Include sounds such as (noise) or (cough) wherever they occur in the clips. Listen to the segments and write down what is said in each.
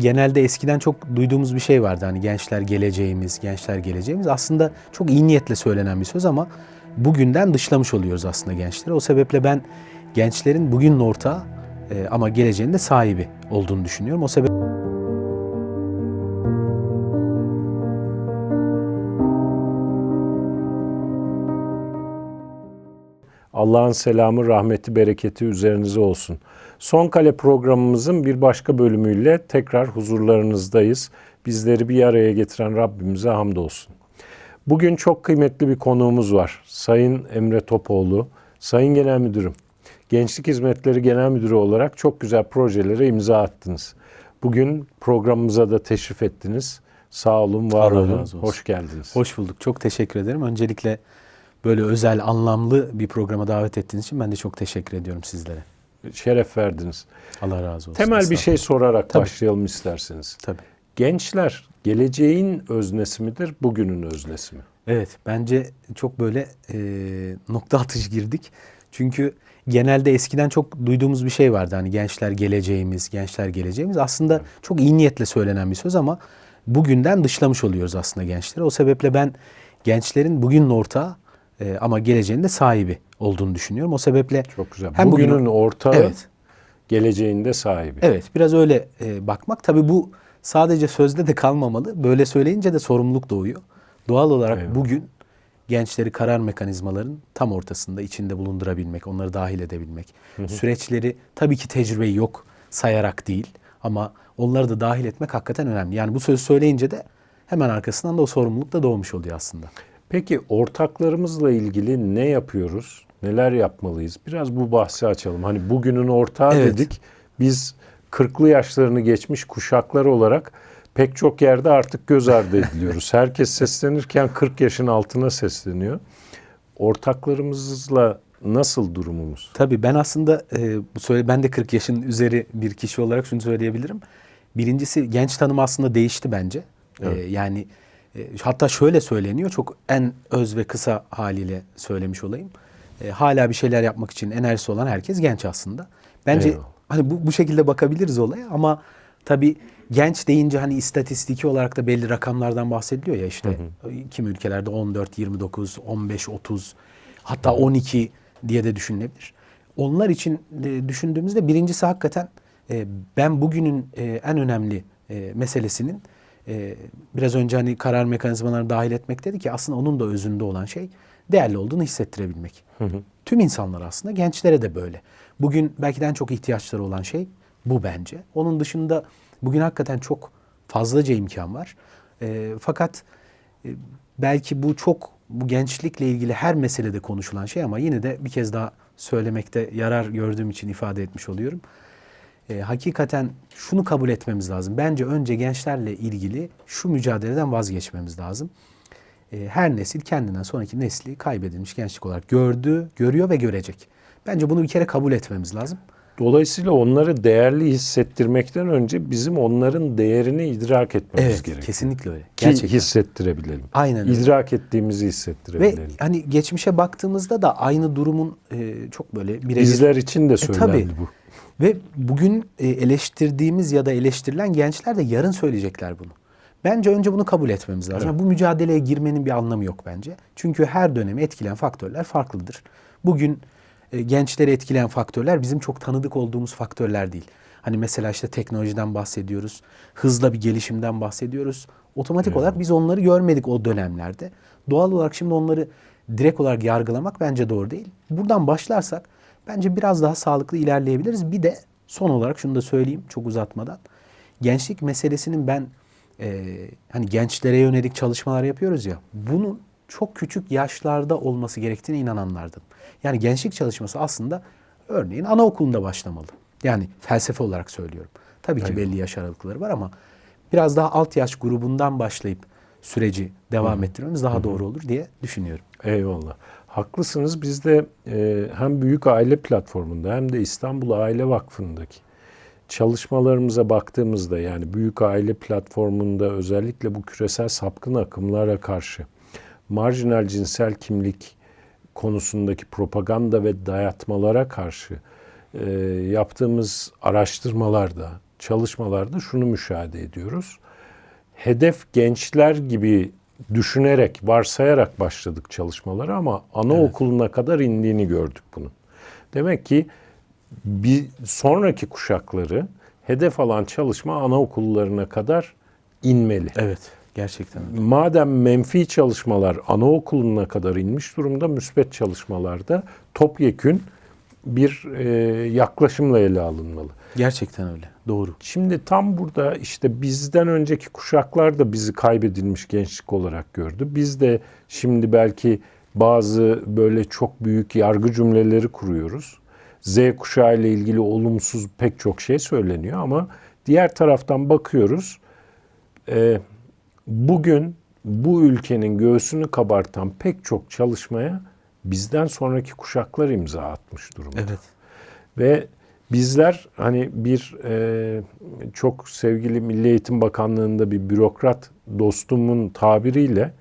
genelde eskiden çok duyduğumuz bir şey vardı. Hani gençler geleceğimiz, gençler geleceğimiz. Aslında çok iyi niyetle söylenen bir söz ama bugünden dışlamış oluyoruz aslında gençleri. O sebeple ben gençlerin bugünün ortağı e, ama geleceğin de sahibi olduğunu düşünüyorum. O sebeple Allah'ın selamı, rahmeti, bereketi üzerinize olsun. Son Kale programımızın bir başka bölümüyle tekrar huzurlarınızdayız. Bizleri bir araya getiren Rabbimize hamdolsun. Bugün çok kıymetli bir konuğumuz var. Sayın Emre Topoğlu, Sayın Genel Müdürüm. Gençlik Hizmetleri Genel Müdürü olarak çok güzel projelere imza attınız. Bugün programımıza da teşrif ettiniz. Sağ olun, var Allah olun. Hoş geldiniz. hoş bulduk. Çok teşekkür ederim. Öncelikle böyle özel, anlamlı bir programa davet ettiğiniz için ben de çok teşekkür ediyorum sizlere. Şeref verdiniz. Allah razı olsun. Temel bir şey sorarak Tabii. başlayalım isterseniz. Tabii. Gençler geleceğin öznesi midir, bugünün öznesi mi? Evet, bence çok böyle e, nokta atış girdik. Çünkü genelde eskiden çok duyduğumuz bir şey vardı. Hani gençler geleceğimiz, gençler geleceğimiz. Aslında çok iyi niyetle söylenen bir söz ama bugünden dışlamış oluyoruz aslında gençleri. O sebeple ben gençlerin bugünün ortağı e, ama geleceğin de sahibi olduğunu düşünüyorum. O sebeple Çok güzel. Hem bugünün bugünün- ortağı, Evet. geleceğin de sahibi. Evet, biraz öyle e, bakmak. Tabii bu sadece sözde de kalmamalı. Böyle söyleyince de sorumluluk doğuyor. Doğal olarak Eyvallah. bugün gençleri karar mekanizmaların tam ortasında içinde bulundurabilmek, onları dahil edebilmek. Süreçleri tabii ki tecrübeyi yok sayarak değil ama onları da dahil etmek hakikaten önemli. Yani bu sözü söyleyince de hemen arkasından da o sorumluluk da doğmuş oluyor aslında. Peki ortaklarımızla ilgili ne yapıyoruz? Neler yapmalıyız? Biraz bu bahsi açalım. Hani bugünün ortağı Evet. dedik. Biz 40'lı yaşlarını geçmiş kuşaklar olarak pek çok yerde artık göz ardı ediliyoruz. (laughs) Herkes seslenirken 40 yaşın altına sesleniyor. Ortaklarımızla nasıl durumumuz? Tabii ben aslında e, bu söyle ben de 40 yaşın üzeri bir kişi olarak şunu söyleyebilirim. Birincisi genç tanımı aslında değişti bence. E, yani e, hatta şöyle söyleniyor çok en öz ve kısa haliyle söylemiş olayım. E, hala bir şeyler yapmak için enerjisi olan herkes genç aslında. Bence Eyvallah. hani bu, bu şekilde bakabiliriz olaya ama tabii genç deyince hani istatistiki olarak da belli rakamlardan bahsediliyor ya işte kimi ülkelerde 14, 29, 15, 30 hatta 12 diye de düşünülebilir. Onlar için e, düşündüğümüzde birincisi hakikaten e, ben bugünün e, en önemli e, meselesinin e, biraz önce hani karar mekanizmalarını dahil etmek dedi ki aslında onun da özünde olan şey değerli olduğunu hissettirebilmek. Tüm insanlar aslında gençlere de böyle. Bugün belki de en çok ihtiyaçları olan şey bu bence. Onun dışında bugün hakikaten çok fazlaca imkan var. E, fakat e, belki bu çok bu gençlikle ilgili her meselede konuşulan şey ama yine de bir kez daha söylemekte yarar gördüğüm için ifade etmiş oluyorum. E, hakikaten şunu kabul etmemiz lazım. Bence önce gençlerle ilgili şu mücadeleden vazgeçmemiz lazım. E, her nesil kendinden sonraki nesli kaybedilmiş gençlik olarak gördü, görüyor ve görecek. Bence bunu bir kere kabul etmemiz lazım. Dolayısıyla onları değerli hissettirmekten önce bizim onların değerini idrak etmemiz Evet, gerekiyor. kesinlikle öyle. Ki Gerçekten. hissettirebilelim. Aynen öyle. İdrak ettiğimizi Ve hissettirebilelim. hani geçmişe baktığımızda da aynı durumun e, çok böyle birebir Bizler için de E, söylendi tabii. bu. Ve bugün e, eleştirdiğimiz ya da eleştirilen gençler de yarın söyleyecekler bunu. Bence önce bunu kabul etmemiz lazım. Yani bu mücadeleye girmenin bir anlamı yok bence. Çünkü her dönemi etkileyen faktörler farklıdır. Bugün e, gençleri etkileyen faktörler bizim çok tanıdık olduğumuz faktörler değil. Hani mesela işte teknolojiden bahsediyoruz, hızla bir gelişimden bahsediyoruz. Otomatik olarak biz onları görmedik o dönemlerde. Doğal olarak şimdi onları direkt olarak yargılamak bence doğru değil. Buradan başlarsak bence biraz daha sağlıklı ilerleyebiliriz. Bir de son olarak şunu da söyleyeyim çok uzatmadan. Gençlik meselesinin ben e, hani gençlere yönelik çalışmalar yapıyoruz ya. Bunun çok küçük yaşlarda olması gerektiğine inananlardım. Yani gençlik çalışması aslında örneğin anaokulunda başlamalı. Yani felsefe olarak söylüyorum. Tabii ki belli yaş aralıkları var ama biraz daha alt yaş grubundan başlayıp süreci devam ettirmemiz daha doğru olur diye düşünüyorum. Eyvallah. Haklısınız. Biz de e, hem Büyük Aile Platformu'nda hem de İstanbul Aile Vakfı'ndaki çalışmalarımıza baktığımızda yani Büyük Aile Platformu'nda özellikle bu küresel sapkın akımlara karşı marjinal cinsel kimlik konusundaki propaganda ve dayatmalara karşı e, yaptığımız araştırmalarda çalışmalarda şunu müşahede ediyoruz. Hedef gençler gibi düşünerek, varsayarak başladık çalışmalara ama anaokuluna kadar indiğini gördük bunun. Demek ki bir sonraki kuşakları hedef alan çalışma anaokullarına kadar inmeli. Evet. Gerçekten. öyle. Madem menfi çalışmalar anaokuluna kadar inmiş durumda, müspet çalışmalarda topyekün bir e, yaklaşımla ele alınmalı. Gerçekten öyle. Doğru. Şimdi tam burada işte bizden önceki kuşaklar da bizi kaybedilmiş gençlik olarak gördü. Biz de şimdi belki bazı böyle çok büyük yargı cümleleri kuruyoruz. Z kuşağı ile ilgili olumsuz pek çok şey söyleniyor ama diğer taraftan bakıyoruz. e, bugün bu ülkenin göğsünü kabartan pek çok çalışmaya bizden sonraki kuşaklar imza atmış durumda. Evet. Ve bizler hani bir e, çok sevgili Milli Eğitim Bakanlığı'nda bir bürokrat dostumun tabiriyle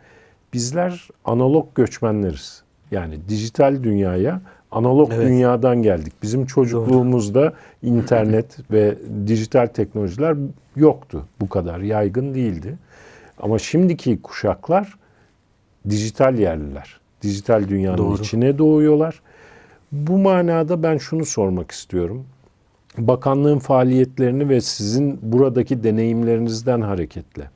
bizler analog göçmenleriz. Yani dijital dünyaya analog Evet. dünyadan geldik. Bizim çocukluğumuzda internet ve dijital teknolojiler yoktu. Bu kadar yaygın değildi. Ama şimdiki kuşaklar dijital yerliler. Dijital dünyanın Doğru. içine doğuyorlar. Bu manada ben şunu sormak istiyorum. Bakanlığın faaliyetlerini ve sizin buradaki deneyimlerinizden hareketle.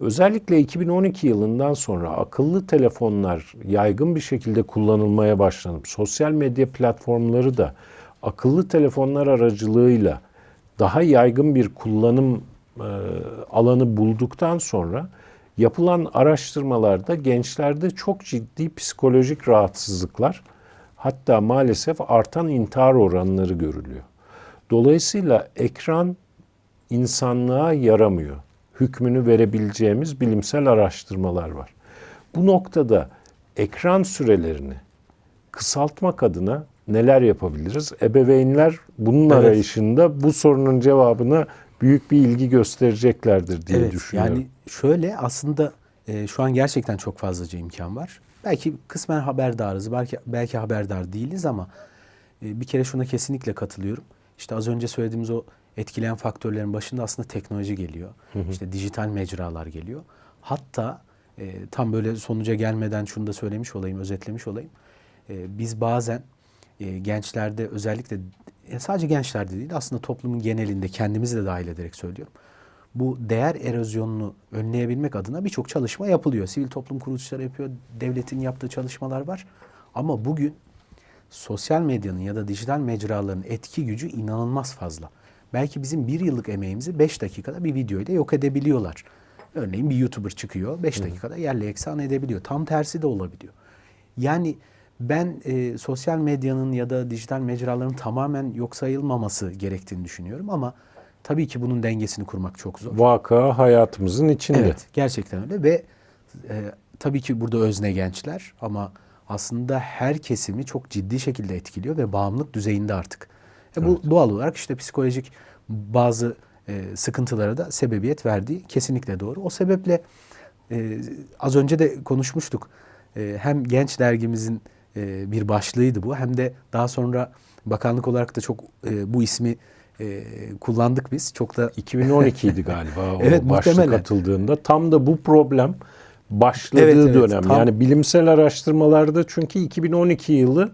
Özellikle 2012 yılından sonra akıllı telefonlar yaygın bir şekilde kullanılmaya başlanıp sosyal medya platformları da akıllı telefonlar aracılığıyla daha yaygın bir kullanım e, alanı bulduktan sonra yapılan araştırmalarda gençlerde çok ciddi psikolojik rahatsızlıklar hatta maalesef artan intihar oranları görülüyor. Dolayısıyla ekran insanlığa yaramıyor. Hükmünü verebileceğimiz bilimsel araştırmalar var. Bu noktada ekran sürelerini kısaltmak adına neler yapabiliriz? Ebeveynler bunun Evet. arayışında bu sorunun cevabına büyük bir ilgi göstereceklerdir diye evet, düşünüyorum. Yani şöyle aslında e, şu an gerçekten çok fazlaca imkan var. Belki kısmen haberdarız, belki belki haberdar değiliz ama e, bir kere şuna kesinlikle katılıyorum. İşte az önce söylediğimiz o etkileyen faktörlerin başında aslında teknoloji geliyor. İşte dijital mecralar geliyor. Hatta e, tam böyle sonuca gelmeden şunu da söylemiş olayım, özetlemiş olayım. E, biz bazen e, gençlerde özellikle e, sadece gençlerde değil aslında toplumun genelinde kendimizi de dahil ederek söylüyorum. Bu değer erozyonunu önleyebilmek adına birçok çalışma yapılıyor. Sivil toplum kuruluşları yapıyor, devletin yaptığı çalışmalar var. Ama bugün sosyal medyanın ya da dijital mecraların etki gücü inanılmaz fazla. Belki bizim bir yıllık emeğimizi 5 dakikada bir videoyla yok edebiliyorlar. Örneğin bir YouTuber çıkıyor 5 dakikada yerle eksan edebiliyor. Tam tersi de olabiliyor. Yani ben e, sosyal medyanın ya da dijital mecraların tamamen yok sayılmaması gerektiğini düşünüyorum ama tabii ki bunun dengesini kurmak çok zor. Vaka hayatımızın içinde. Evet, gerçekten öyle ve e, tabii ki burada özne gençler ama aslında her kesimi çok ciddi şekilde etkiliyor ve bağımlılık düzeyinde artık. E, bu doğal olarak işte psikolojik bazı e, sıkıntılara da sebebiyet verdiği kesinlikle doğru. O sebeple e, az önce de konuşmuştuk. E, hem genç dergimizin e, bir başlığıydı bu hem de daha sonra bakanlık olarak da çok e, bu ismi e, kullandık biz. Çok da (laughs) 2012 idi galiba (laughs) o Evet, başlık muhtemelen. atıldığında. Tam da bu problem başladığı Evet, evet, dönem. tam- Yani bilimsel araştırmalarda çünkü 2012 yılı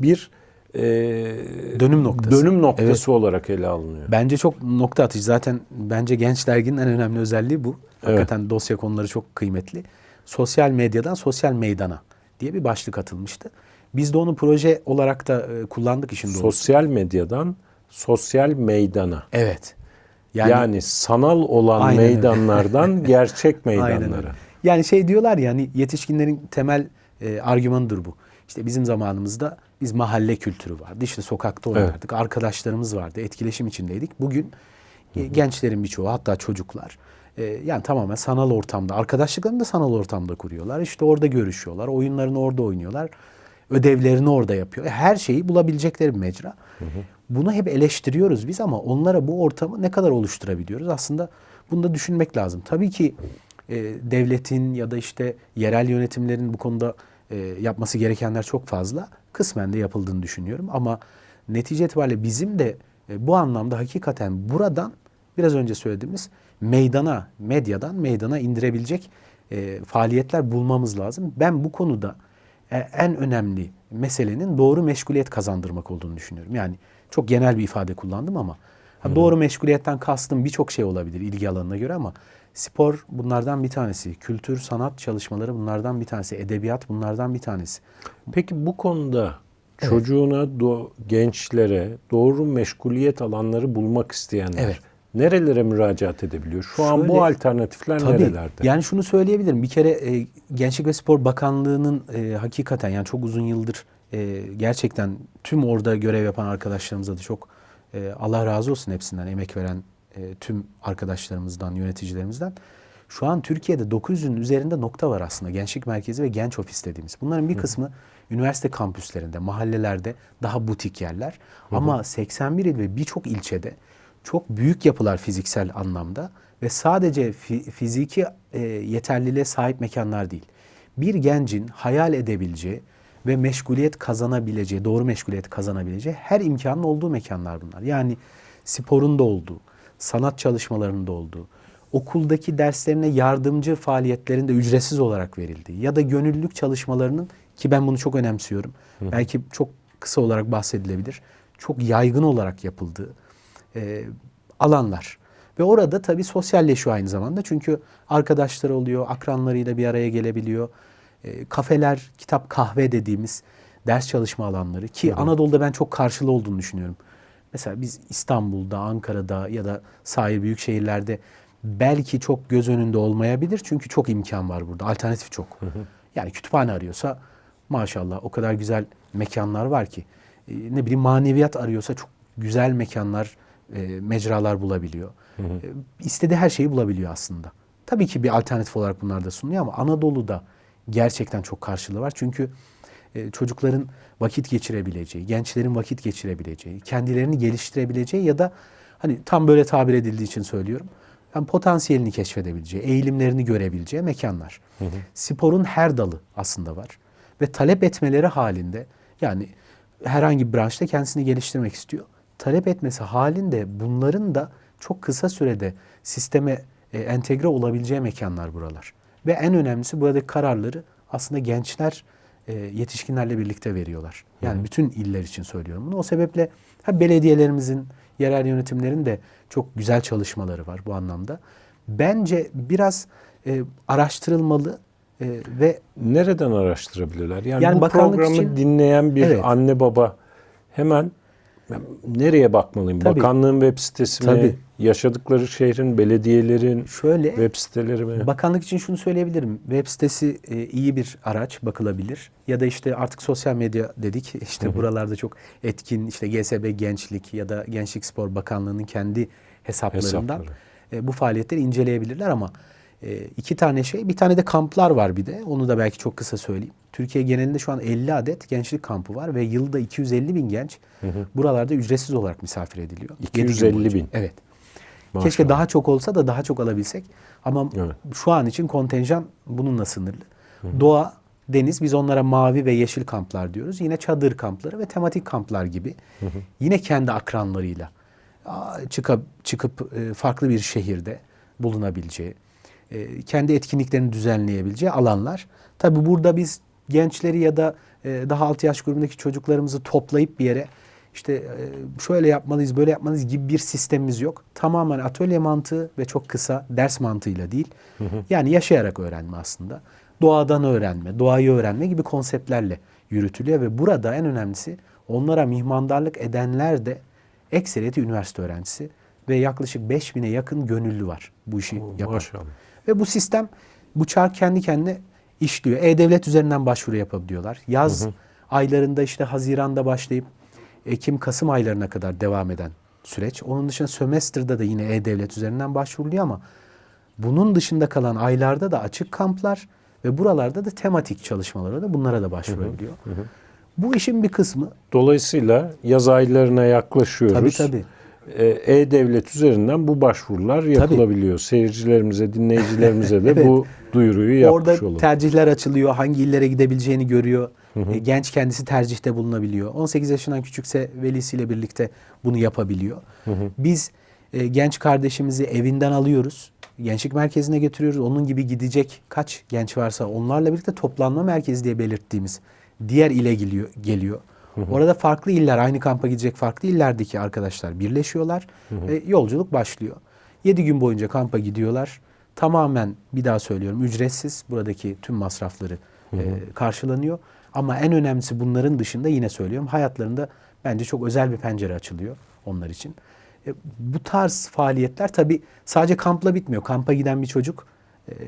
bir e, Dönüm noktası. dönüm noktası Evet. olarak ele alınıyor. Bence çok nokta atıcı. Zaten bence Genç Dergi'nin en önemli özelliği bu. Hakikaten dosya konuları çok kıymetli. Sosyal medyadan sosyal meydana diye bir başlık atılmıştı. Biz de onu proje olarak da kullandık işin doğrusu. Sosyal medyadan sosyal meydana. Evet. Yani, sanal olan Aynen öyle. meydanlardan (laughs) gerçek Aynen meydanlara. öyle. Yani şey diyorlar ya hani yetişkinlerin temel e, argümanıdır bu. İşte bizim zamanımızda biz mahalle kültürü vardı. İşte sokakta oynardık. Arkadaşlarımız vardı. Etkileşim içindeydik. Bugün e, gençlerin birçoğu hatta çocuklar e, yani tamamen sanal ortamda. Arkadaşlıklarını da sanal ortamda kuruyorlar. İşte orada görüşüyorlar. Oyunlarını orada oynuyorlar. Ödevlerini orada yapıyor. E, Her şeyi bulabilecekleri bir mecra. Bunu hep eleştiriyoruz biz ama onlara bu ortamı ne kadar oluşturabiliyoruz? Aslında bunu da düşünmek lazım. Tabii ki e, devletin ya da işte yerel yönetimlerin bu konuda e, yapması gerekenler çok fazla. Kısmen de yapıldığını düşünüyorum ama netice itibariyle bizim de e, bu anlamda hakikaten buradan biraz önce söylediğimiz meydana, medyadan meydana indirebilecek e, faaliyetler bulmamız lazım. Ben bu konuda e, en önemli meselenin doğru meşguliyet kazandırmak olduğunu düşünüyorum. Yani çok genel bir ifade kullandım ama ha, doğru meşguliyetten kastım birçok şey olabilir ilgi alanına göre ama spor bunlardan bir tanesi. Kültür, sanat çalışmaları bunlardan bir tanesi. Edebiyat bunlardan bir tanesi. Peki bu konuda çocuğuna, do- gençlere doğru meşguliyet alanları bulmak isteyenler Evet. nerelere müracaat edebiliyor? Şu an Şöyle- bu alternatifler Tabii. nerelerde? Yani şunu söyleyebilirim. Bir kere e, Gençlik ve Spor Bakanlığı'nın e, hakikaten yani çok uzun yıldır e, gerçekten tüm orada görev yapan arkadaşlarımıza da çok e, Allah razı olsun hepsinden emek veren e, tüm arkadaşlarımızdan, yöneticilerimizden. Şu an Türkiye'de 900'ün üzerinde nokta var aslında. Gençlik merkezi ve genç ofis dediğimiz. Bunların bir kısmı üniversite kampüslerinde, mahallelerde daha butik yerler. Ama 81 il ve birçok ilçede çok büyük yapılar fiziksel anlamda ve sadece fi- fiziki e, yeterliliğe sahip mekanlar değil. Bir gencin hayal edebileceği ve meşguliyet kazanabileceği, doğru meşguliyet kazanabileceği her imkanın olduğu mekanlar bunlar. Yani sporun da olduğu, sanat çalışmalarının da olduğu, okuldaki derslerine yardımcı faaliyetlerin de ücretsiz olarak verildiği ya da gönüllülük çalışmalarının ki ben bunu çok önemsiyorum. Belki çok kısa olarak bahsedilebilir. Çok yaygın olarak yapıldığı e, alanlar. Ve orada tabii sosyalleşiyor aynı zamanda. Çünkü arkadaşları oluyor, akranlarıyla bir araya gelebiliyor. E, kafeler, kitap, kahve dediğimiz ders çalışma alanları ki Anadolu'da ben çok karşılığı olduğunu düşünüyorum. Mesela biz İstanbul'da, Ankara'da ya da sahil büyük şehirlerde belki çok göz önünde olmayabilir. Çünkü çok imkan var burada. Alternatif çok. Yani kütüphane arıyorsa maşallah o kadar güzel mekanlar var ki. E, ne bileyim maneviyat arıyorsa çok güzel mekanlar, e, mecralar bulabiliyor. E, istediği her şeyi bulabiliyor aslında. Tabii ki bir alternatif olarak bunlar da sunuluyor ama Anadolu'da gerçekten çok karşılığı var. Çünkü e, çocukların vakit geçirebileceği, gençlerin vakit geçirebileceği, kendilerini geliştirebileceği ya da hani tam böyle tabir edildiği için söylüyorum. Yani potansiyelini keşfedebileceği, eğilimlerini görebileceği mekanlar. Sporun her dalı aslında var. Ve talep etmeleri halinde yani herhangi bir branşta kendisini geliştirmek istiyor. Talep etmesi halinde bunların da çok kısa sürede sisteme e, entegre olabileceği mekanlar buralar. Ve en önemlisi buradaki kararları aslında gençler e, yetişkinlerle birlikte veriyorlar. Yani bütün iller için söylüyorum bunu. O sebeple ha belediyelerimizin, yerel yönetimlerin de çok güzel çalışmaları var bu anlamda. Bence biraz e, araştırılmalı e, ve Nereden araştırabilirler? Yani, Yani bu programı için- dinleyen bir Evet. anne baba hemen nereye bakmalıyım? Tabii. Bakanlığın web sitesi mi? Tabii. Yaşadıkları şehrin, belediyelerin şöyle web siteleri mi? Bakanlık için şunu söyleyebilirim. Web sitesi e, iyi bir araç bakılabilir. Ya da işte artık sosyal medya dedik. (laughs) İşte buralarda çok etkin işte GSB Gençlik ya da Gençlik Spor Bakanlığı'nın kendi hesaplarından Hesapları. e, bu faaliyetleri inceleyebilirler ama e, iki tane şey. Bir tane de kamplar var bir de. Onu da belki çok kısa söyleyeyim. Türkiye genelinde şu an 50 adet gençlik kampı var ve yılda 250 bin genç buralarda ücretsiz olarak misafir ediliyor. Yedi gün 250 boyunca. bin. Evet. Maşallah. Keşke daha çok olsa da daha çok alabilsek. Ama Evet. şu an için kontenjan bununla sınırlı. Doğa, deniz biz onlara mavi ve yeşil kamplar diyoruz. Yine çadır kampları ve tematik kamplar gibi. Yine kendi akranlarıyla çıkıp çıkıp e, farklı bir şehirde bulunabileceği, e, kendi etkinliklerini düzenleyebileceği alanlar. Tabi burada biz gençleri ya da e, daha alt yaş grubundaki çocuklarımızı toplayıp bir yere işte e, şöyle yapmalıyız, böyle yapmalıyız gibi bir sistemimiz yok. Tamamen atölye mantığı ve çok kısa ders mantığıyla değil. Yani yaşayarak öğrenme aslında. Doğadan öğrenme, doğayı öğrenme gibi konseptlerle yürütülüyor ve burada en önemlisi onlara mihmandarlık edenler de ekseriyeti üniversite öğrencisi ve yaklaşık 5000'e yakın gönüllü var bu işi yapan. Maşallah. Ve bu sistem bu çark kendi kendine işliyor. E-Devlet üzerinden başvuru yapabiliyorlar. Yaz aylarında işte Haziran'da başlayıp Ekim Kasım aylarına kadar devam eden süreç. Onun dışında sömestrda da yine E-Devlet üzerinden başvuruluyor ama bunun dışında kalan aylarda da açık kamplar ve buralarda da tematik çalışmalara da bunlara da başvurabiliyor. Bu işin bir kısmı Dolayısıyla yaz aylarına yaklaşıyoruz. tabii tabii. Ee, E-Devlet üzerinden bu başvurular yapılabiliyor. Seyircilerimize, dinleyicilerimize de (laughs) bu duyuruyu yapmış Orada olalım. tercihler açılıyor. Hangi illere gidebileceğini görüyor. E, Genç kendisi tercihte bulunabiliyor. 18 yaşından küçükse velisiyle birlikte bunu yapabiliyor. Biz e, genç kardeşimizi evinden alıyoruz. Gençlik merkezine götürüyoruz. Onun gibi gidecek kaç genç varsa onlarla birlikte toplanma merkezi diye belirttiğimiz diğer ile geliyor. geliyor. Orada farklı iller, aynı kampa gidecek farklı illerdeki arkadaşlar birleşiyorlar ve yolculuk başlıyor. 7 gün boyunca kampa gidiyorlar. Tamamen bir daha söylüyorum ücretsiz buradaki tüm masrafları e, karşılanıyor. Ama en önemlisi bunların dışında yine söylüyorum hayatlarında bence çok özel bir pencere açılıyor onlar için. E, bu tarz faaliyetler tabii sadece kampla bitmiyor. Kampa giden bir çocuk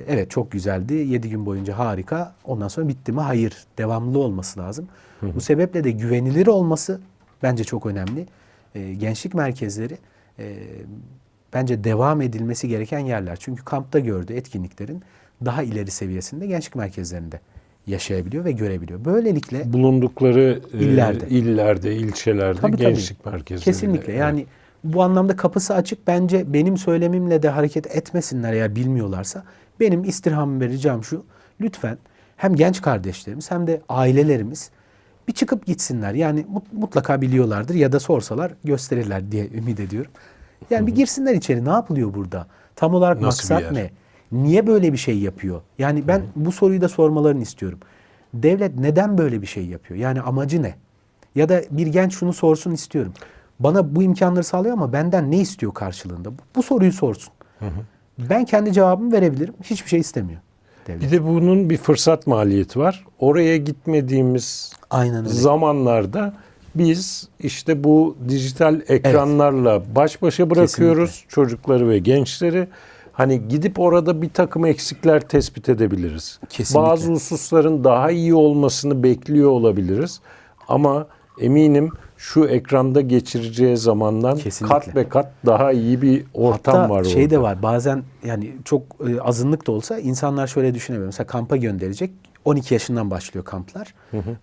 evet çok güzeldi. 7 gün boyunca harika. Ondan sonra bitti mi? Hayır. Devamlı olması lazım. Bu sebeple de güvenilir olması bence çok önemli. E, gençlik merkezleri e, bence devam edilmesi gereken yerler. Çünkü kampta gördüğü etkinliklerin daha ileri seviyesinde gençlik merkezlerinde yaşayabiliyor ve görebiliyor. Böylelikle Bulundukları e, İllerde. illerde, ilçelerde Tabii, tabii. gençlik merkezleri. Kesinlikle. Yani bu anlamda kapısı açık. Bence benim söylemimle de hareket etmesinler eğer bilmiyorlarsa. Benim istirhamım ve ricam şu. Lütfen hem genç kardeşlerimiz hem de ailelerimiz bir çıkıp gitsinler. Yani mut- mutlaka biliyorlardır ya da sorsalar gösterirler diye ümit ediyorum. Yani bir girsinler içeri. Ne yapılıyor burada? Tam olarak Nasıl maksat ne? Niye böyle bir şey yapıyor? Yani ben bu soruyu da sormalarını istiyorum. Devlet neden böyle bir şey yapıyor? Yani amacı ne? Ya da bir genç şunu sorsun istiyorum. Bana bu imkanları sağlıyor ama benden ne istiyor karşılığında? Bu, soruyu sorsun. Ben kendi cevabımı verebilirim. Hiçbir şey istemiyor. Devlet. Bir de bunun bir fırsat maliyeti var. Oraya gitmediğimiz Aynen öyle. zamanlarda biz işte bu dijital ekranlarla baş başa bırakıyoruz çocukları ve gençleri. Hani gidip orada bir takım eksikler tespit edebiliriz. Kesinlikle. Bazı hususların daha iyi olmasını bekliyor olabiliriz. Ama eminim şu ekranda geçireceği zamandan Kesinlikle. kat ve kat daha iyi bir ortam Hatta var şey orada. de var bazen yani çok e, azınlık da olsa insanlar şöyle düşünemiyor. Mesela kampa gönderecek 12 yaşından başlıyor kamplar.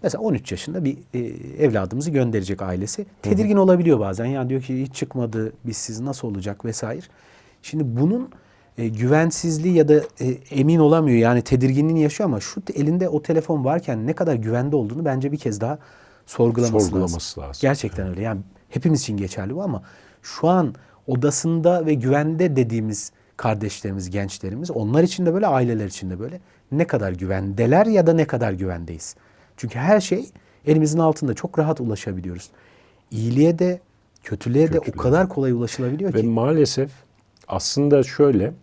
Mesela 13 yaşında bir e, evladımızı gönderecek ailesi. Tedirgin olabiliyor bazen. Ya diyor ki hiç çıkmadı biz siz nasıl olacak vesaire. Şimdi bunun e, güvensizliği ya da e, emin olamıyor yani tedirginliğini yaşıyor ama şu elinde o telefon varken ne kadar güvende olduğunu bence bir kez daha sorgulaması, Sorgulaması lazım. Gerçekten öyle. Yani hepimiz için geçerli bu ama şu an odasında ve güvende dediğimiz kardeşlerimiz, gençlerimiz onlar için de böyle, aileler için de böyle. Ne kadar güvendeler ya da ne kadar güvendeyiz. Çünkü her şey elimizin altında çok rahat ulaşabiliyoruz. İyiliğe de kötülüğe de o Kötülüğe. kadar kolay ulaşılabiliyor Ve ki. maalesef aslında şöyle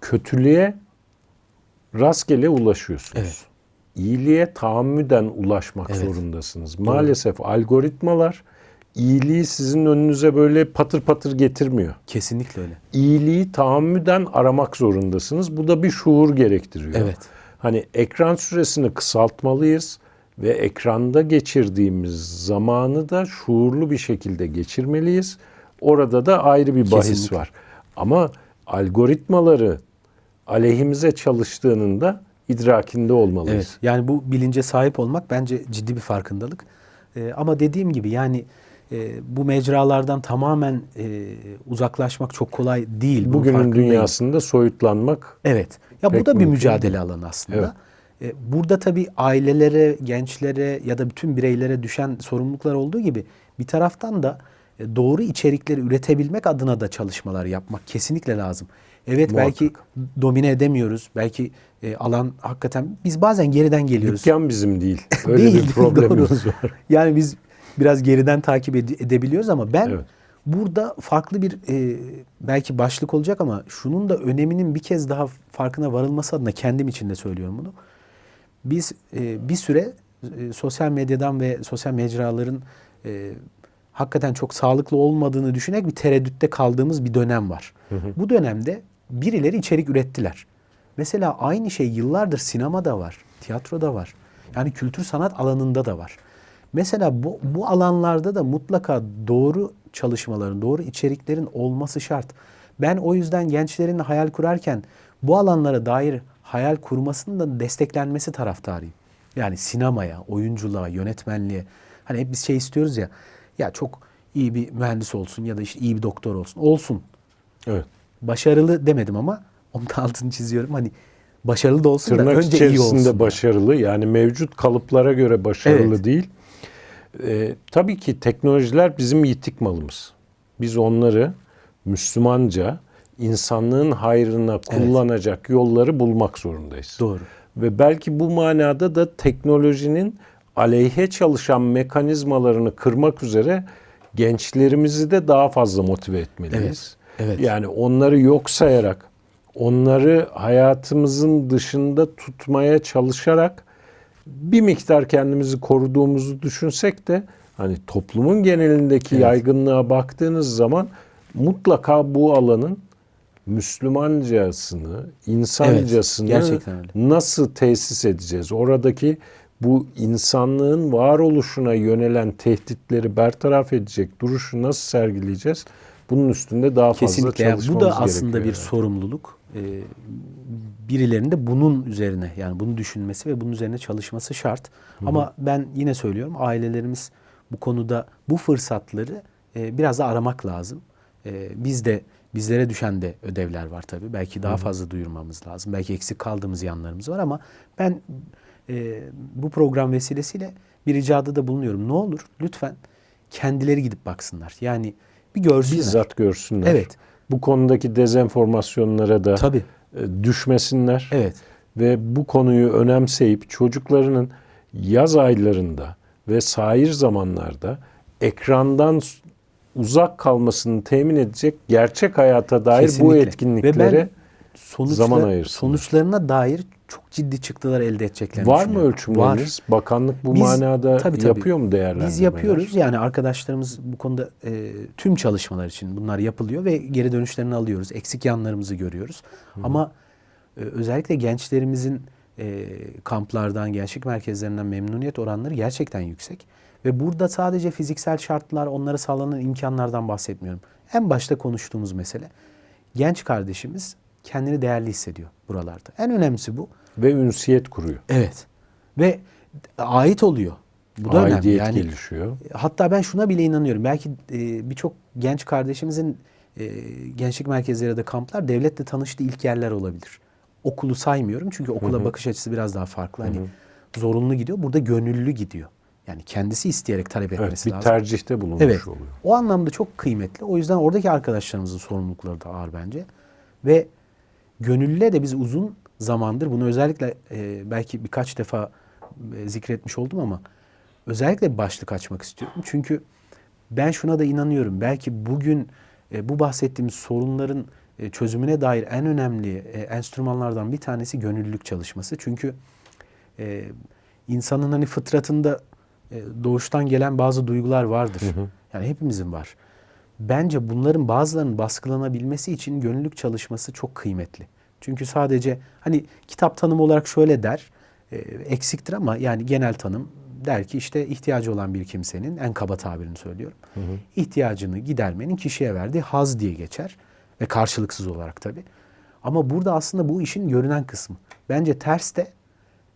kötülüğe rastgele ulaşıyorsunuz. Evet. İyiliğe tahammüden ulaşmak Evet. zorundasınız. Maalesef algoritmalar iyiliği sizin önünüze böyle patır patır getirmiyor. Kesinlikle öyle. İyiliği tahammüden aramak zorundasınız. Bu da bir şuur gerektiriyor. Evet. Hani ekran süresini kısaltmalıyız ve ekranda geçirdiğimiz zamanı da şuurlu bir şekilde geçirmeliyiz. Orada da ayrı bir bahis Kesinlikle. var. Ama algoritmaları aleyhimize çalıştığının da idrakinde olmalıyız. Evet. Yani bu bilince sahip olmak bence ciddi bir farkındalık. Ee, ama dediğim gibi yani e, bu mecralardan tamamen e, uzaklaşmak çok kolay değil. Bunun Bugünün dünyasında soyutlanmak Evet. Ya bu da bir mümkün mücadele alanı aslında. Evet. E, Burada tabii ailelere, gençlere ya da bütün bireylere düşen sorumluluklar olduğu gibi bir taraftan da doğru içerikleri üretebilmek adına da çalışmalar yapmak kesinlikle lazım. Evet Muhakkak. belki domine edemiyoruz. Belki e, alan hakikaten biz bazen geriden geliyoruz. dükkan bizim değil. (laughs) Öyle Değil, bir problemimiz var. Yani biz biraz geriden takip ede- edebiliyoruz ama ben Evet. burada farklı bir e, belki başlık olacak ama şunun da öneminin bir kez daha farkına varılması adına kendim için de söylüyorum bunu. Biz e, bir süre e, sosyal medyadan ve sosyal mecraların e, hakikaten çok sağlıklı olmadığını düşünerek bir tereddütte kaldığımız bir dönem var. Bu dönemde birileri içerik ürettiler. Mesela aynı şey yıllardır sinemada var, tiyatroda var. Yani kültür sanat alanında da var. Mesela bu, bu alanlarda da mutlaka doğru çalışmaların, doğru içeriklerin olması şart. Ben o yüzden gençlerin hayal kurarken bu alanlara dair hayal kurmasının da desteklenmesi taraftarıyım. Yani sinemaya, oyunculuğa, yönetmenliğe. Hani hep biz şey istiyoruz ya. Ya çok iyi bir mühendis olsun ya da işte iyi bir doktor olsun. Olsun. Evet. Başarılı demedim ama onun da altını çiziyorum. Hani başarılı da olsun da Tırnak önce iyi içerisinde olsun. başarılı yani mevcut kalıplara göre başarılı Evet. değil. Ee, tabii ki teknolojiler bizim yitik malımız. Biz onları Müslümanca insanlığın hayrına kullanacak yolları bulmak zorundayız. Doğru. Ve belki bu manada da teknolojinin aleyhe çalışan mekanizmalarını kırmak üzere gençlerimizi de daha fazla motive etmeliyiz. Evet, evet. Yani onları yok sayarak, onları hayatımızın dışında tutmaya çalışarak bir miktar kendimizi koruduğumuzu düşünsek de hani toplumun genelindeki yaygınlığa baktığınız zaman mutlaka bu alanın Müslümancasını, insancasını öyle. nasıl tesis edeceğiz? Oradaki bu insanlığın varoluşuna yönelen tehditleri bertaraf edecek duruşu nasıl sergileyeceğiz? Bunun üstünde daha fazla Kesinlikle. Çalışmamız bu da aslında gerekiyor bir yani. sorumluluk. Ee, birilerinin de bunun üzerine yani bunu düşünmesi ve bunun üzerine çalışması şart. Ama ben yine söylüyorum ailelerimiz bu konuda bu fırsatları e, biraz da aramak lazım. E, biz de bizlere düşen de ödevler var tabii. Belki daha fazla duyurmamız lazım. Belki eksik kaldığımız yanlarımız var ama ben e, bu program vesilesiyle bir ricada da bulunuyorum. Ne olur lütfen kendileri gidip baksınlar. Yani bir görsünler. bizzat görsünler. Evet. Bu konudaki dezenformasyonlara da Tabii. e, düşmesinler. Evet. Ve bu konuyu önemseyip çocuklarının yaz aylarında ve sair zamanlarda ekrandan uzak kalmasını temin edecek gerçek hayata dair bu Kesinlikle. etkinliklere Ve ben sonuçla- zaman ayırsınlar. sonuçlarına dair çok ciddi çıktılar elde edeceklerini var mı ölçümleriniz? Bakanlık bu Biz- manada tabii, tabii. yapıyor mu değerlendirmeler? Biz yapıyoruz. Yani arkadaşlarımız bu konuda e, tüm çalışmalar için bunlar yapılıyor ve geri dönüşlerini alıyoruz. Eksik yanlarımızı görüyoruz. Ama e, özellikle gençlerimizin e, kamplardan, gençlik merkezlerinden memnuniyet oranları gerçekten yüksek. Ve burada sadece fiziksel şartlar, onlara sağlanan imkanlardan bahsetmiyorum. En başta konuştuğumuz mesele genç kardeşimiz kendini değerli hissediyor buralarda. En önemlisi bu. Ve ünsiyet kuruyor. Evet. Ve ait oluyor. Bu da önemli. Aidiyet Yani gelişiyor. hatta ben şuna bile inanıyorum. Belki e, birçok genç kardeşimizin e, gençlik merkezleri ya da kamplar devletle tanıştığı ilk yerler olabilir. Okulu saymıyorum çünkü okula bakış açısı biraz daha farklı. Hani zorunlu gidiyor. Burada gönüllü gidiyor. Yani kendisi isteyerek talep Evet, etmesi bir lazım. tercihte bulunmuş Evet. oluyor. O anlamda çok kıymetli. O yüzden oradaki arkadaşlarımızın sorumlulukları da ağır bence. Ve gönüllüye de biz uzun zamandır bunu özellikle e, belki birkaç defa e, zikretmiş oldum ama özellikle başlık açmak istiyorum. Çünkü ben şuna da inanıyorum. Belki bugün e, bu bahsettiğimiz sorunların e, çözümüne dair en önemli e, enstrümanlardan bir tanesi gönüllülük çalışması. Çünkü e, insanın hani fıtratında e, doğuştan gelen bazı duygular vardır. Yani hepimizin var. Bence bunların bazılarının baskılanabilmesi için gönüllülük çalışması çok kıymetli. Çünkü sadece hani kitap tanımı olarak şöyle der, e, eksiktir ama yani genel tanım der ki işte ihtiyacı olan bir kimsenin en kaba tabirini söylüyorum. ihtiyacını gidermenin kişiye verdiği haz diye geçer ve karşılıksız olarak tabii. Ama burada aslında bu işin görünen kısmı. Bence ters de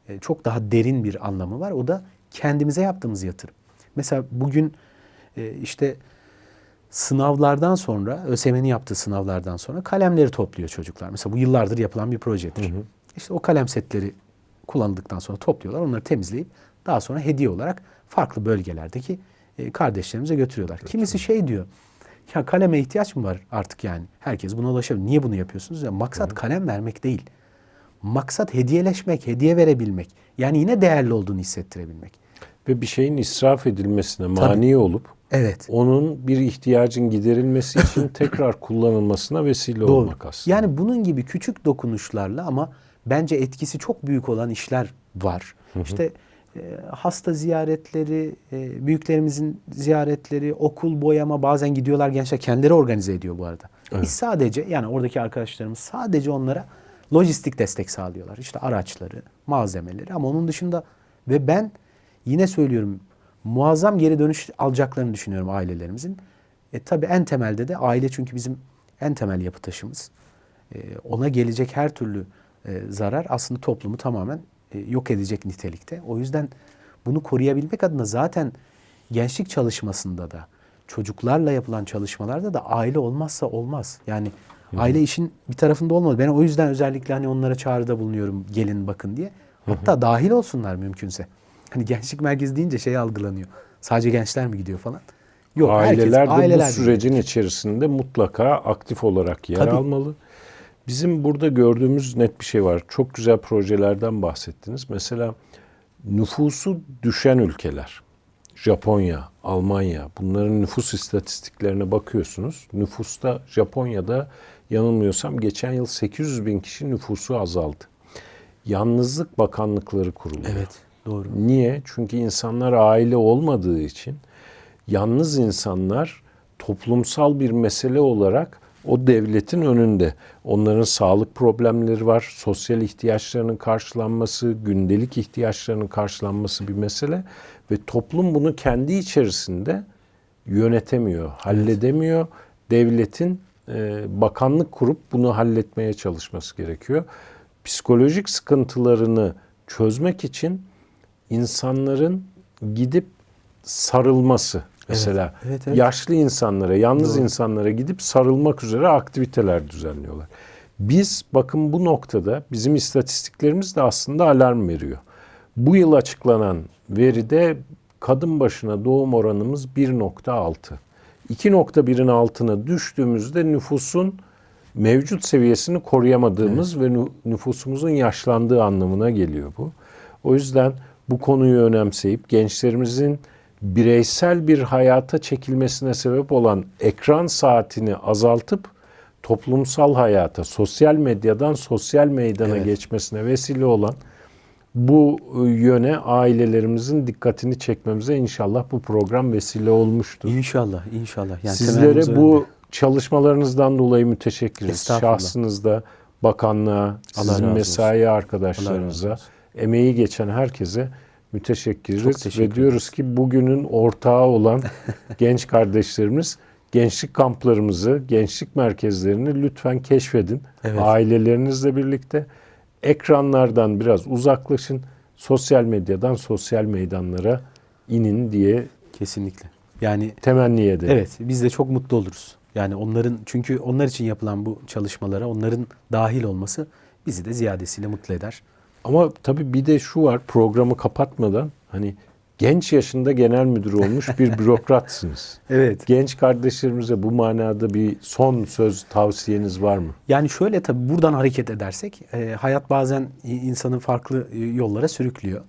e, çok daha derin bir anlamı var. O da kendimize yaptığımız yatırım. Mesela bugün e, işte sınavlardan sonra, ÖSYM'nin yaptığı sınavlardan sonra kalemleri topluyor çocuklar. Mesela bu yıllardır yapılan bir projedir. İşte o kalem setleri kullanıldıktan sonra topluyorlar. Onları temizleyip daha sonra hediye olarak farklı bölgelerdeki e, kardeşlerimize götürüyorlar. Kimisi şey diyor. Ya kaleme ihtiyaç mı var artık yani? Herkes buna ulaşabilir. Niye bunu yapıyorsunuz? Ya maksat kalem vermek değil. Maksat hediyeleşmek, hediye verebilmek. Yani yine değerli olduğunu hissettirebilmek. Ve bir şeyin israf edilmesine mani olup Evet. onun bir ihtiyacın giderilmesi için (laughs) tekrar kullanılmasına vesile Doğru. olmak aslında. Yani bunun gibi küçük dokunuşlarla ama bence etkisi çok büyük olan işler var. İşte e, hasta ziyaretleri, e, büyüklerimizin ziyaretleri, okul boyama bazen gidiyorlar gençler kendileri organize ediyor bu arada. Biz sadece yani oradaki arkadaşlarımız sadece onlara lojistik destek sağlıyorlar. İşte araçları, malzemeleri ama onun dışında ve ben yine söylüyorum muazzam geri dönüş alacaklarını düşünüyorum ailelerimizin. E tabii en temelde de aile çünkü bizim en temel yapı taşımız. E, ona gelecek her türlü e, zarar aslında toplumu tamamen e, yok edecek nitelikte. O yüzden bunu koruyabilmek adına zaten gençlik çalışmasında da çocuklarla yapılan çalışmalarda da aile olmazsa olmaz. Yani aile işin bir tarafında olmalı. Ben o yüzden özellikle hani onlara çağrıda bulunuyorum gelin bakın diye. Hatta dahil olsunlar mümkünse. Hani gençlik merkezi deyince şey algılanıyor. Sadece gençler mi gidiyor falan. Yok, herkes, aileler de aileler bu sürecin içerisinde mutlaka aktif olarak yer Tabii. almalı. Bizim burada gördüğümüz net bir şey var. Çok güzel projelerden bahsettiniz. Mesela nüfusu düşen ülkeler. Japonya, Almanya bunların nüfus istatistiklerine bakıyorsunuz. Nüfusta Japonya'da yanılmıyorsam geçen yıl 800 bin kişi nüfusu azaldı. Yalnızlık bakanlıkları kuruluyor. Evet, doğru. Niye? Çünkü insanlar aile olmadığı için yalnız insanlar toplumsal bir mesele olarak o devletin önünde. Onların sağlık problemleri var, sosyal ihtiyaçlarının karşılanması, gündelik ihtiyaçlarının karşılanması bir mesele ve toplum bunu kendi içerisinde yönetemiyor, halledemiyor. Devletin e, bakanlık kurup bunu halletmeye çalışması gerekiyor. Psikolojik sıkıntılarını çözmek için insanların gidip sarılması mesela evet, evet. yaşlı insanlara, yalnız insanlara gidip sarılmak üzere aktiviteler düzenliyorlar. Biz bakın bu noktada bizim istatistiklerimiz de aslında alarm veriyor. Bu yıl açıklanan veride kadın başına doğum oranımız 1.6. 2.1'in altına düştüğümüzde nüfusun mevcut seviyesini koruyamadığımız ve nü- nüfusumuzun yaşlandığı anlamına geliyor bu. O yüzden bu konuyu önemseyip gençlerimizin bireysel bir hayata çekilmesine sebep olan ekran saatini azaltıp toplumsal hayata, sosyal medyadan sosyal meydana Evet. geçmesine vesile olan bu e, yöne ailelerimizin dikkatini çekmemize inşallah bu program vesile olmuştur. İnşallah, inşallah. Yani Sizlere bu önde. çalışmalarınızdan dolayı müteşekkiriz. Şahsınızda, bakanlığa, sizin mesai Allah arkadaşlarınıza, olsun. Emeği geçen herkese müteşekkiriz. Ve diyoruz ki bugünün ortağı olan (laughs) genç kardeşlerimiz gençlik kamplarımızı, gençlik merkezlerini lütfen keşfedin. Evet. Ailelerinizle birlikte ekranlardan biraz uzaklaşın. Sosyal medyadan sosyal meydanlara inin diye Kesinlikle. Yani temenni ederim. evet, biz de çok mutlu oluruz. Yani onların çünkü onlar için yapılan bu çalışmalara onların dahil olması bizi de ziyadesiyle mutlu eder. Ama tabii bir de şu var programı kapatmadan hani genç yaşında genel müdür olmuş (laughs) bir bürokratsınız. Evet. Genç kardeşlerimize bu manada bir son söz tavsiyeniz var mı? Yani şöyle tabii buradan hareket edersek e, hayat bazen i- insanı farklı e, yollara sürüklüyor.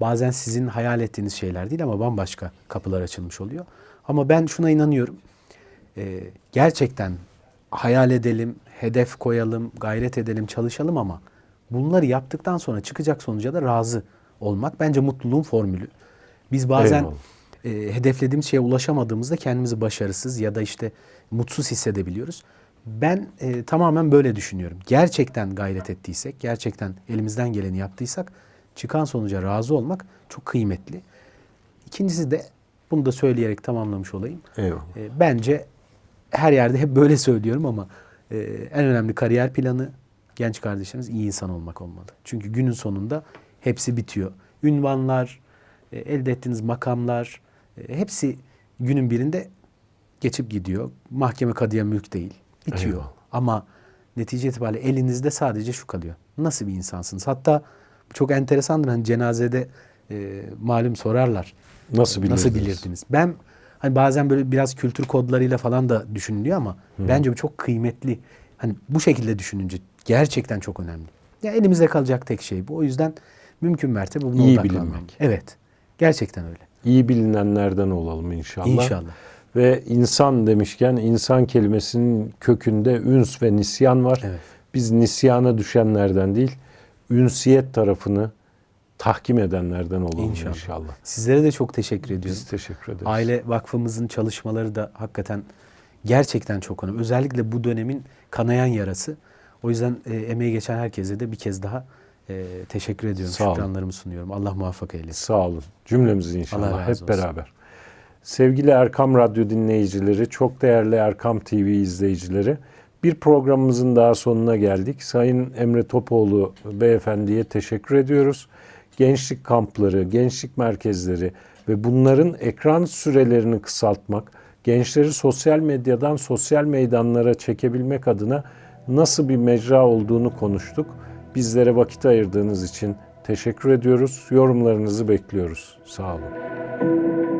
Bazen sizin hayal ettiğiniz şeyler değil ama bambaşka kapılar açılmış oluyor. Ama ben şuna inanıyorum. E, gerçekten hayal edelim, hedef koyalım, gayret edelim, çalışalım ama bunları yaptıktan sonra çıkacak sonuca da razı olmak bence mutluluğun formülü. Biz bazen Eyvallah. e, hedeflediğimiz şeye ulaşamadığımızda kendimizi başarısız ya da işte mutsuz hissedebiliyoruz. Ben e, tamamen böyle düşünüyorum. Gerçekten gayret ettiysek, gerçekten elimizden geleni yaptıysak çıkan sonuca razı olmak çok kıymetli. İkincisi de bunu da söyleyerek tamamlamış olayım. Eyvallah. E, bence her yerde hep böyle söylüyorum ama e, en önemli kariyer planı genç kardeşlerimiz iyi insan olmak olmalı. Çünkü günün sonunda hepsi bitiyor. Ünvanlar, e, elde ettiğiniz makamlar e, hepsi günün birinde geçip gidiyor. Mahkeme kadıya mülk değil. Bitiyor. Eyvallah. Ama netice itibariyle elinizde sadece şu kalıyor. Nasıl bir insansınız? Hatta çok enteresandır. Hani cenazede e, malum sorarlar. Nasıl Nasıl bilirdiniz? bilirdiniz? Ben hani bazen böyle biraz kültür kodlarıyla falan da düşünülüyor ama bence bu çok kıymetli. Hani bu şekilde düşününce gerçekten çok önemli. Ya elimizde kalacak tek şey bu. O yüzden mümkün mertebe buna İyi odaklanmak. bilinmek. Evet. Gerçekten öyle. İyi bilinenlerden olalım inşallah. İnşallah. Ve insan demişken insan kelimesinin kökünde üns ve nisyan var. Evet. Biz nisyana düşenlerden değil, ünsiyet tarafını tahkim edenlerden olalım inşallah. İnşallah. Sizlere de çok teşekkür ediyorum. Biz teşekkür ederiz. Aile Vakfımızın çalışmaları da hakikaten gerçekten çok önemli. Özellikle bu dönemin kanayan yarası. O yüzden e, emeği geçen herkese de bir kez daha e, teşekkür ediyorum. Sağ olun. Şükranlarımı sunuyorum. Allah muvaffak eylesin. Sağ olun. Cümlemiz Allah inşallah razı hep olsun. beraber. Sevgili Erkam Radyo dinleyicileri, çok değerli Erkam TV izleyicileri, bir programımızın daha sonuna geldik. Sayın Emre Topoğlu beyefendiye teşekkür ediyoruz. Gençlik kampları, gençlik merkezleri ve bunların ekran sürelerini kısaltmak, gençleri sosyal medyadan sosyal meydanlara çekebilmek adına nasıl bir mecra olduğunu konuştuk. Bizlere vakit ayırdığınız için teşekkür ediyoruz. Yorumlarınızı bekliyoruz. Sağ olun.